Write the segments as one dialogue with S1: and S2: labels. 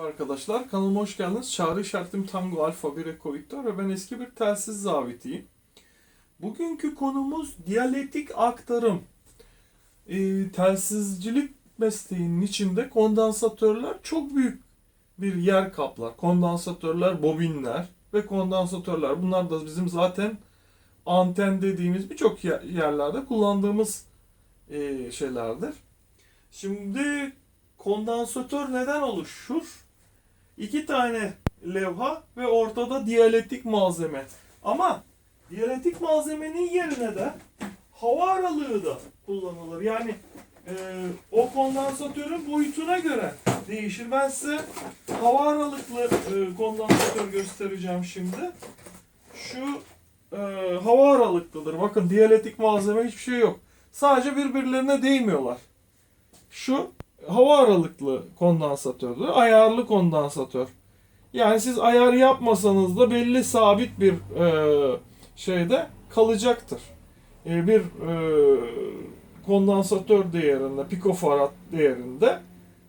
S1: Arkadaşlar kanalıma hoş geldiniz. Çağrı işaretim Tango Alfa 1 Eko Victor ve ben eski bir telsiz zavitiyim. Bugünkü konumuz diyalektik aktarım. Ee, telsizcilik mesleğinin içinde kondansatörler çok büyük bir yer kaplar. Kondansatörler, bobinler ve kondansatörler. Bunlar da bizim zaten anten dediğimiz birçok yer- yerlerde kullandığımız e, şeylerdir. Şimdi kondansatör neden oluşur? İki tane levha ve ortada diyalektik malzeme. Ama diyalektik malzemenin yerine de hava aralığı da kullanılır. Yani e, o kondansatörün boyutuna göre değişir. Ben size hava aralıklı e, kondansatör göstereceğim şimdi. Şu e, hava aralıklıdır. Bakın diyalektik malzeme hiçbir şey yok. Sadece birbirlerine değmiyorlar. Şu hava aralıklı kondansatördür. Ayarlı kondansatör. Yani siz ayar yapmasanız da belli sabit bir e, şeyde kalacaktır. E, bir e, kondansatör değerinde, pikofarad değerinde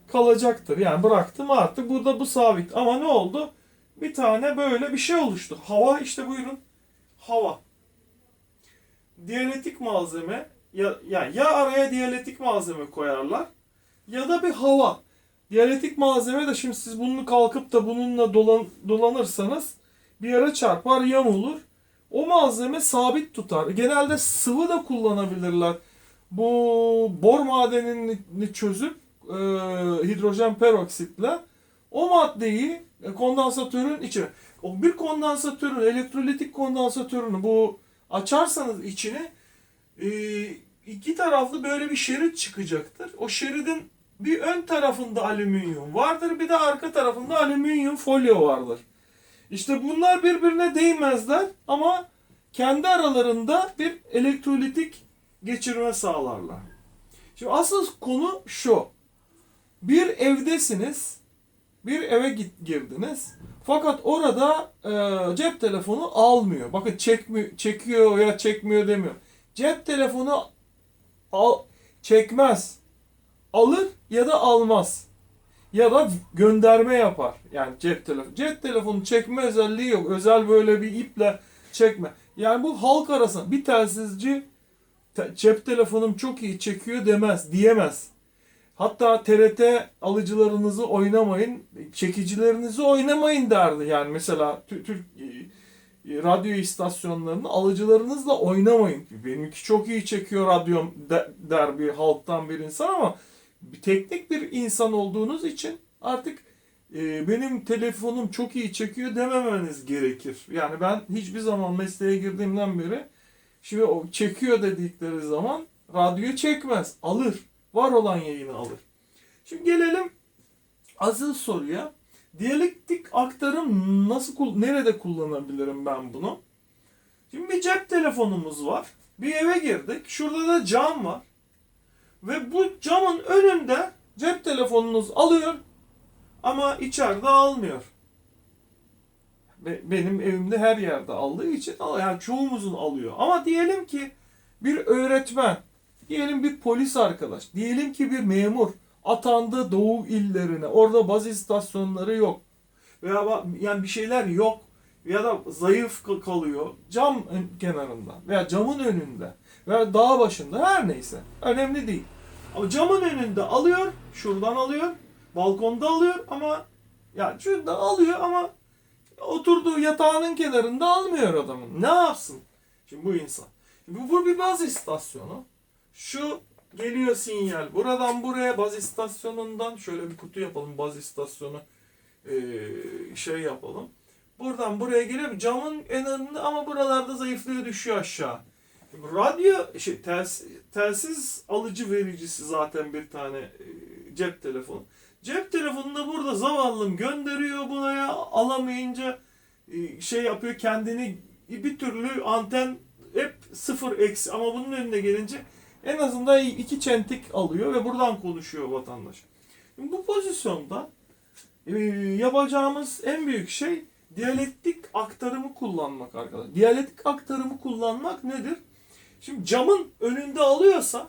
S1: kalacaktır. Yani bıraktım artık burada bu sabit. Ama ne oldu? Bir tane böyle bir şey oluştu. Hava işte buyurun. Hava. Diyalektik malzeme ya, yani ya araya diyalektik malzeme koyarlar ya da bir hava. Diyalektik malzeme de şimdi siz bunu kalkıp da bununla dolan, dolanırsanız bir yere çarpar yamulur. O malzeme sabit tutar. Genelde sıvı da kullanabilirler. Bu bor madenini çözüp e, hidrojen peroksitle o maddeyi e, kondansatörün içine o bir kondansatörün elektrolitik kondansatörünü bu açarsanız içini e, iki taraflı böyle bir şerit çıkacaktır. O şeridin bir ön tarafında alüminyum vardır, bir de arka tarafında alüminyum folyo vardır. İşte bunlar birbirine değmezler ama kendi aralarında bir elektrolitik geçirme sağlarlar. Şimdi asıl konu şu. Bir evdesiniz, bir eve girdiniz. Fakat orada e, cep telefonu almıyor. Bakın çekmiyor, çekiyor ya çekmiyor demiyor. Cep telefonu al, çekmez. Alır ya da almaz. Ya da gönderme yapar. Yani cep telefonu. Cep telefonu çekme özelliği yok. Özel böyle bir iple çekme. Yani bu halk arasında bir telsizci te- cep telefonum çok iyi çekiyor demez, diyemez. Hatta TRT alıcılarınızı oynamayın, çekicilerinizi oynamayın derdi. Yani mesela Tü- Türk e, e, radyo istasyonlarını alıcılarınızla oynamayın. Benimki çok iyi çekiyor radyom de- der bir halktan bir insan ama teknik bir insan olduğunuz için artık e, benim telefonum çok iyi çekiyor dememeniz gerekir. Yani ben hiçbir zaman mesleğe girdiğimden beri şimdi o çekiyor dedikleri zaman radyo çekmez. Alır. Var olan yayını alır. Şimdi gelelim asıl soruya. Diyalektik aktarım nasıl nerede kullanabilirim ben bunu? Şimdi bir cep telefonumuz var. Bir eve girdik. Şurada da cam var. Ve bu camın önünde cep telefonunuz alıyor ama içeride almıyor. Be- Benim evimde her yerde aldığı için yani çoğumuzun alıyor. Ama diyelim ki bir öğretmen, diyelim bir polis arkadaş, diyelim ki bir memur atandı doğu illerine. Orada baz istasyonları yok. Veya yani bir şeyler yok ya da zayıf kal- kalıyor cam kenarında veya camın önünde veya dağ başında her neyse önemli değil. Ama camın önünde alıyor, şuradan alıyor, balkonda alıyor ama yani şurada alıyor ama oturduğu yatağının kenarında almıyor adamın. Ne yapsın? Şimdi bu insan. Şimdi bu bir baz istasyonu. Şu geliyor sinyal. Buradan buraya baz istasyonundan şöyle bir kutu yapalım baz istasyonu ee, şey yapalım. Buradan buraya geliyor. Camın en önünde ama buralarda zayıflıyor düşüyor aşağı. Radyo şey tels, telsiz alıcı vericisi zaten bir tane e, cep telefonu. Cep telefonunda burada zavallım gönderiyor buraya alamayınca e, şey yapıyor kendini bir türlü anten hep sıfır eksi ama bunun önüne gelince en azından iki çentik alıyor ve buradan konuşuyor vatandaş. Bu pozisyonda e, yapacağımız en büyük şey diyalektik aktarımı kullanmak arkadaşlar. Diyalektik aktarımı kullanmak nedir? Şimdi camın önünde alıyorsa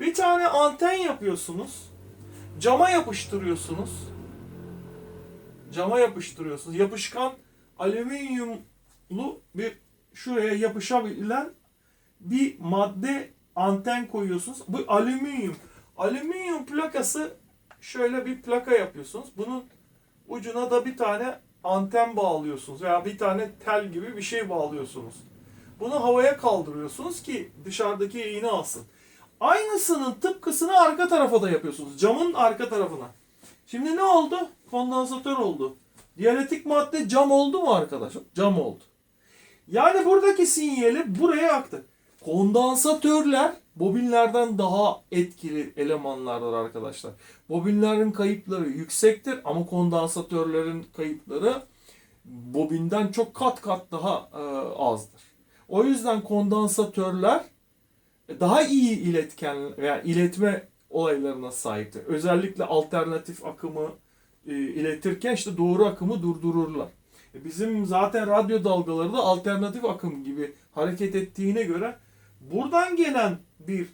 S1: bir tane anten yapıyorsunuz. Cama yapıştırıyorsunuz. cama yapıştırıyorsunuz. Yapışkan alüminyumlu bir şuraya yapışabilen bir madde anten koyuyorsunuz. Bu alüminyum. Alüminyum plakası şöyle bir plaka yapıyorsunuz. Bunun ucuna da bir tane anten bağlıyorsunuz veya bir tane tel gibi bir şey bağlıyorsunuz. Bunu havaya kaldırıyorsunuz ki dışarıdaki yayını alsın. Aynısının tıpkısını arka tarafa da yapıyorsunuz. Camın arka tarafına. Şimdi ne oldu? Kondansatör oldu. Diyaletik madde cam oldu mu arkadaşlar? Cam oldu. Yani buradaki sinyali buraya aktı. Kondansatörler bobinlerden daha etkili elemanlardır arkadaşlar. Bobinlerin kayıpları yüksektir ama kondansatörlerin kayıpları bobinden çok kat kat daha e, azdır. O yüzden kondansatörler daha iyi iletken veya iletme olaylarına sahiptir. Özellikle alternatif akımı e, iletirken işte doğru akımı durdururlar. E, Bizim zaten radyo dalgaları da alternatif akım gibi hareket ettiğine göre buradan gelen bir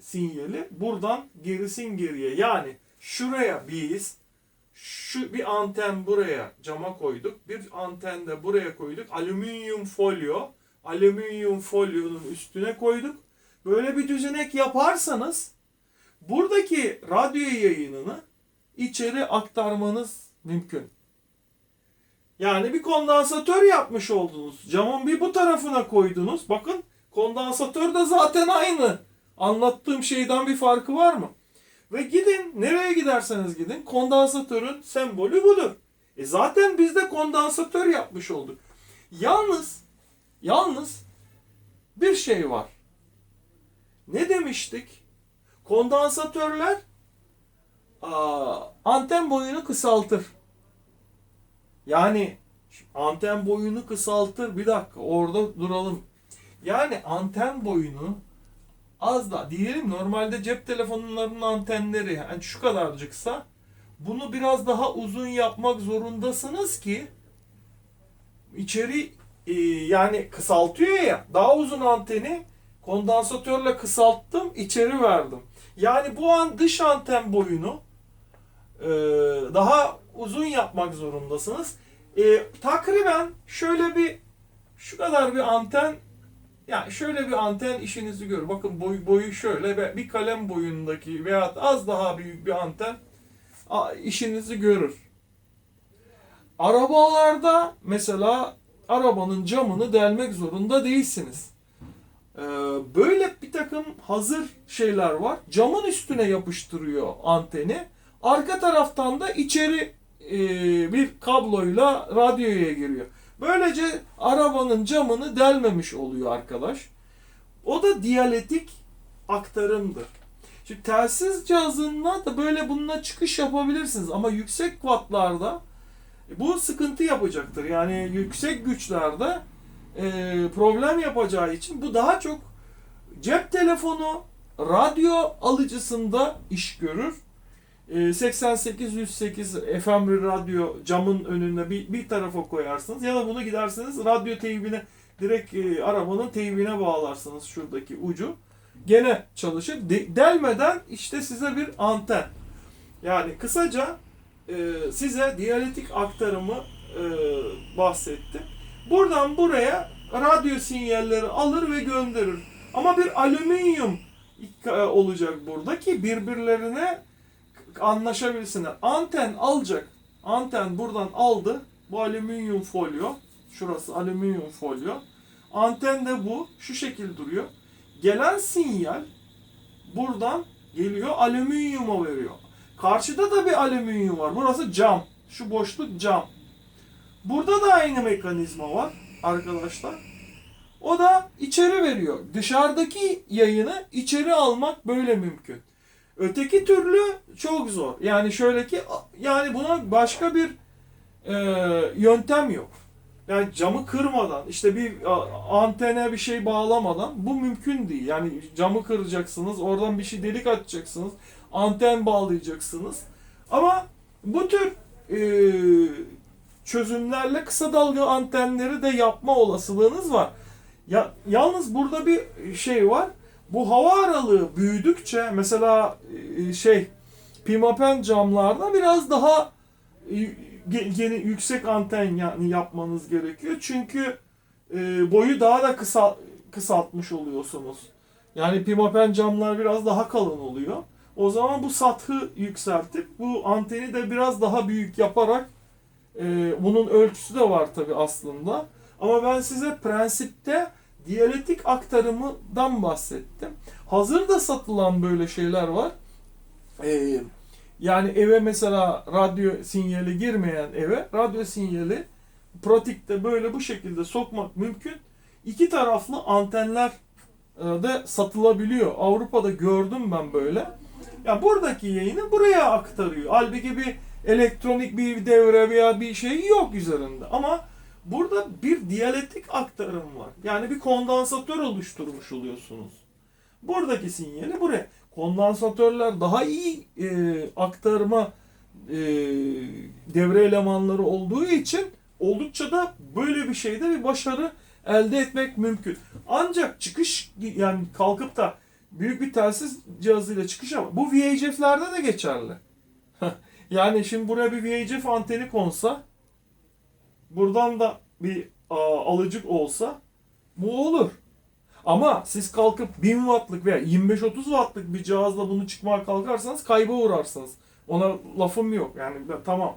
S1: sinyali buradan gerisin geriye yani şuraya biz şu bir anten buraya cama koyduk. Bir anten de buraya koyduk. Alüminyum folyo. Alüminyum folyonun üstüne koyduk. Böyle bir düzenek yaparsanız buradaki radyo yayınını içeri aktarmanız mümkün. Yani bir kondansatör yapmış oldunuz. Camın bir bu tarafına koydunuz. Bakın kondansatör de zaten aynı. Anlattığım şeyden bir farkı var mı? Ve gidin nereye giderseniz gidin kondansatörün sembolü budur. E zaten biz de kondansatör yapmış olduk. Yalnız yalnız bir şey var. Ne demiştik? Kondansatörler aa, anten boyunu kısaltır. Yani anten boyunu kısaltır. Bir dakika orada duralım. Yani anten boyunu az da diyelim normalde cep telefonlarının antenleri yani şu kadarcıksa bunu biraz daha uzun yapmak zorundasınız ki içeri e, yani kısaltıyor ya daha uzun anteni kondansatörle kısalttım içeri verdim. Yani bu an dış anten boyunu e, daha uzun yapmak zorundasınız. E, takriben şöyle bir şu kadar bir anten yani şöyle bir anten işinizi görür. Bakın boy, boyu şöyle bir kalem boyundaki veya az daha büyük bir anten işinizi görür. Arabalarda mesela arabanın camını delmek zorunda değilsiniz. Ee, böyle bir takım hazır şeyler var. Camın üstüne yapıştırıyor anteni. Arka taraftan da içeri e, bir kabloyla radyoya giriyor. Böylece arabanın camını delmemiş oluyor arkadaş. O da diyaletik aktarımdır. Şimdi telsiz cihazından da böyle bununla çıkış yapabilirsiniz ama yüksek wattlarda bu sıkıntı yapacaktır. Yani yüksek güçlerde e, problem yapacağı için bu daha çok cep telefonu radyo alıcısında iş görür. E, 88-108 FM bir radyo camın önüne bir, bir tarafa koyarsınız ya da bunu giderseniz radyo teybine direkt e, arabanın teybine bağlarsınız şuradaki ucu. Gene çalışır. De- delmeden işte size bir anten. Yani kısaca e, size diyaletik aktarımı e, bahsettim. Buradan buraya radyo sinyalleri alır ve gönderir. Ama bir alüminyum e, olacak burada ki birbirlerine anlaşabilsinler. Anten alacak. Anten buradan aldı. Bu alüminyum folyo. Şurası alüminyum folyo. Anten de bu. Şu şekil duruyor. Gelen sinyal buradan geliyor alüminyuma veriyor. Karşıda da bir alüminyum var. Burası cam. Şu boşluk cam. Burada da aynı mekanizma var arkadaşlar. O da içeri veriyor. Dışarıdaki yayını içeri almak böyle mümkün. Öteki türlü çok zor. Yani şöyle ki yani buna başka bir e, yöntem yok. Yani camı kırmadan işte bir antene bir şey bağlamadan bu mümkün değil. Yani camı kıracaksınız, oradan bir şey delik açacaksınız, anten bağlayacaksınız. Ama bu tür e, çözümlerle kısa dalga antenleri de yapma olasılığınız var. Ya yalnız burada bir şey var. Bu hava aralığı büyüdükçe mesela e, şey pimapen camlarda biraz daha e, ge- gene yüksek anten yani yapmanız gerekiyor. Çünkü e, boyu daha da kısa kısaltmış oluyorsunuz. Yani pimapen camlar biraz daha kalın oluyor. O zaman bu sathı yükseltip bu anteni de biraz daha büyük yaparak e, bunun ölçüsü de var tabi aslında. Ama ben size prensipte diyaletik aktarımından bahsettim. Hazır da satılan böyle şeyler var. E, yani eve mesela radyo sinyali girmeyen eve radyo sinyali pratikte böyle bu şekilde sokmak mümkün. İki taraflı antenler e, de satılabiliyor. Avrupa'da gördüm ben böyle. Ya buradaki yayını buraya aktarıyor. Halbuki bir elektronik bir devre veya bir şey yok üzerinde. Ama burada bir diyalektik aktarım var. Yani bir kondansatör oluşturmuş oluyorsunuz. Buradaki sinyali buraya. Kondansatörler daha iyi e, aktarma e, devre elemanları olduğu için oldukça da böyle bir şeyde bir başarı elde etmek mümkün. Ancak çıkış yani kalkıp da büyük bir telsiz cihazıyla çıkış ama bu VHF'lerde de geçerli. yani şimdi buraya bir VHF anteni konsa buradan da bir aa, alıcık olsa bu olur. Ama siz kalkıp 1000 wattlık veya 25-30 wattlık bir cihazla bunu çıkmaya kalkarsanız kayba uğrarsınız. Ona lafım yok yani tamam.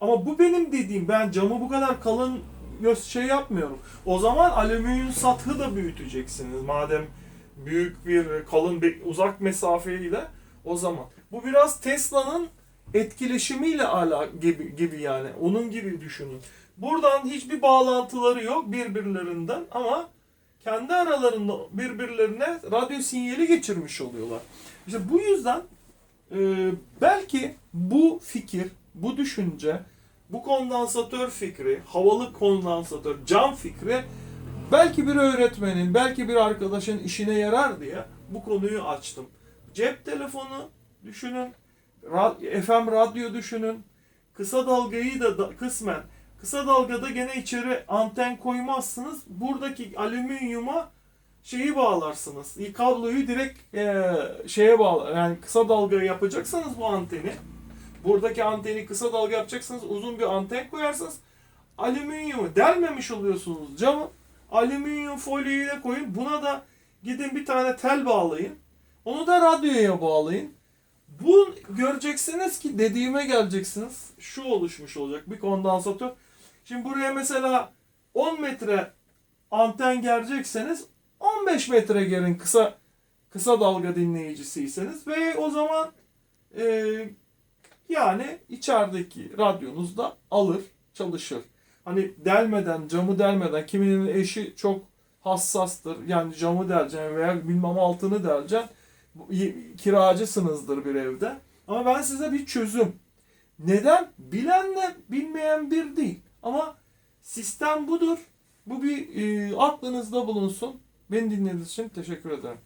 S1: Ama bu benim dediğim ben camı bu kadar kalın şey yapmıyorum. O zaman alüminyum sathı da büyüteceksiniz. Madem büyük bir kalın bir uzak mesafeyle o zaman. Bu biraz Tesla'nın etkileşimiyle ala gibi, gibi yani. Onun gibi düşünün. Buradan hiçbir bağlantıları yok birbirlerinden ama kendi aralarında birbirlerine radyo sinyali geçirmiş oluyorlar. İşte bu yüzden e, belki bu fikir, bu düşünce, bu kondansatör fikri, havalı kondansatör, cam fikri belki bir öğretmenin, belki bir arkadaşın işine yarar diye bu konuyu açtım. Cep telefonu düşünün, FM radyo düşünün, kısa dalgayı da, da kısmen kısa dalgada gene içeri anten koymazsınız. Buradaki alüminyuma şeyi bağlarsınız. Kabloyu direkt eee, şeye bağlar. Yani kısa dalga yapacaksanız bu anteni buradaki anteni kısa dalga yapacaksanız uzun bir anten koyarsınız. Alüminyumu delmemiş oluyorsunuz camı. Alüminyum folyoyu da koyun. Buna da gidin bir tane tel bağlayın. Onu da radyoya bağlayın. Bu göreceksiniz ki dediğime geleceksiniz. Şu oluşmuş olacak bir kondansatör. Şimdi buraya mesela 10 metre anten gerecekseniz 15 metre gerin kısa kısa dalga dinleyicisiyseniz ve o zaman e, yani içerideki radyonuz da alır, çalışır. Hani delmeden, camı delmeden, kiminin eşi çok hassastır. Yani camı deleceksin veya bilmem altını deleceksin. Kiracısınızdır bir evde. Ama ben size bir çözüm. Neden? Bilenle bilmeyen bir değil. Ama sistem budur. Bu bir e, aklınızda bulunsun. Beni dinlediğiniz için teşekkür ederim.